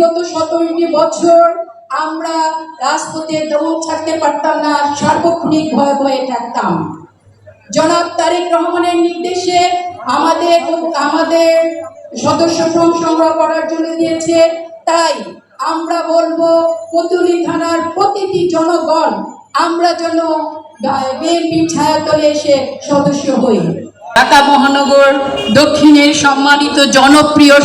বিগত সতেরোটি বছর আমরা রাজপথে দমক ছাড়তে পারতাম না, সার্বক্ষণিক ভয়ে ভয়ে থাকতাম। জনাব তারেক রহমানের নির্দেশে আমাদের আমাদের সদস্য ফর্ম সংগ্রহ করার জন্য দিয়েছে। তাই আমরা বলব কতুলি থানার প্রতিটি জনগণ, আমরা যেন বিএনপির ছায়াতলে এসে সদস্য হই। ঢাকা মহানগর দক্ষিণের সম্মানিত জনপ্রিয়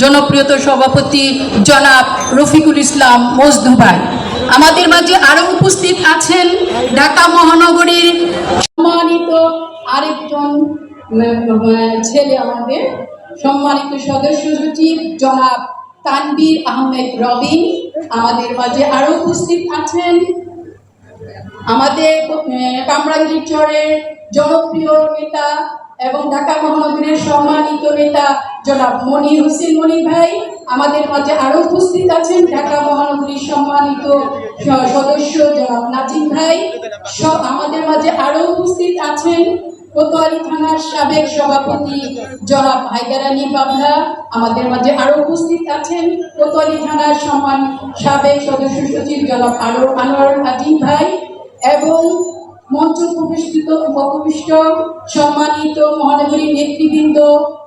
জনপ্রিয়ত সভাপতি জনাব রফিকুল ইসলাম মজনু ভাই আমাদের মাঝে আরও উপস্থিত আছেন ঢাকা মহানগরীর সম্মানিত আরেকজন ছেলে আমাদের। সম্মানিত সদস্য সচিব জনাব তানবীর আহমেদ রবিন। আমাদের মাঝে আরও উপস্থিত আছেন আমাদের কামরাঙ্গীর চরের জনপ্রিয় নেতা এবং ঢাকা মহানগরের সম্মানিত নেতা জনাব মনির হোসেন মনির ভাই, আমাদের মাঝে আরও উপস্থিত আছেন ঢাকা মহানগরীর সম্মানিত সদস্য জনাব নাজিম ভাই। সব আমাদের মাঝে আরও উপস্থিত আছেন কোতোয়ালি থানার সাবেক সভাপতি জনাব হায়দার আলী বাবলা। আমাদের মাঝে আরও উপস্থিত আছেন কোতোয়ালি থানার সম্মান সাবেক সদস্য সচিব জনাব আনোয়ার আনোয়ার আজিম ভাই এবং মঞ্চ প্রবিষ্টিত উপবিষ্ট সম্মানিত মহানগরী নেতৃবৃন্দ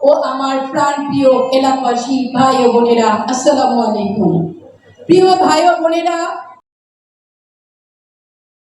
ও আমার প্রাণ প্রিয় এলাকাবাসী, ভাই ও বোনেরা, আসসালামু আলাইকুম। প্রিয় ভাই ও বোনেরা